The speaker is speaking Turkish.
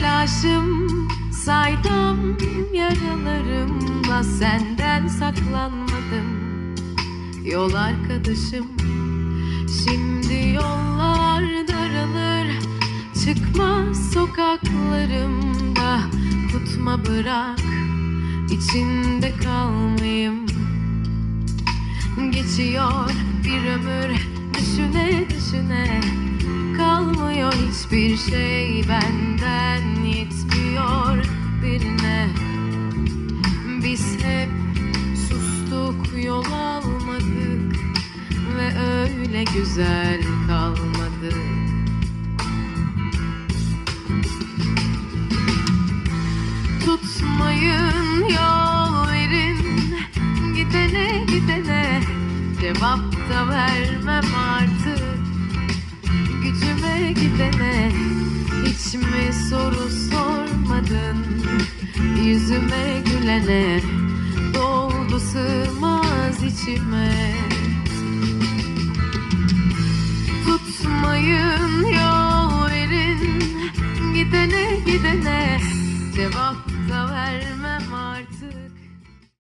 telaşım Saydam yaralarımla senden saklanmadım. Yol arkadaşım Şimdi yollar daralır. Çıkma sokaklarımda Tutma bırak içinde kalmayayım. Geçiyor bir ömür düşüne düşüne Kalmıyor hiçbir şey benden yol almadık Ve öyle güzel kalmadı. Tutmayın yol verin Gidene gidene Cevap da vermem artık. Gücüme gidene Hiç mi soru sormadın? Yüzüme gülene içime. Tutmayın yol verin Gidene gidene. Cevap da vermem artık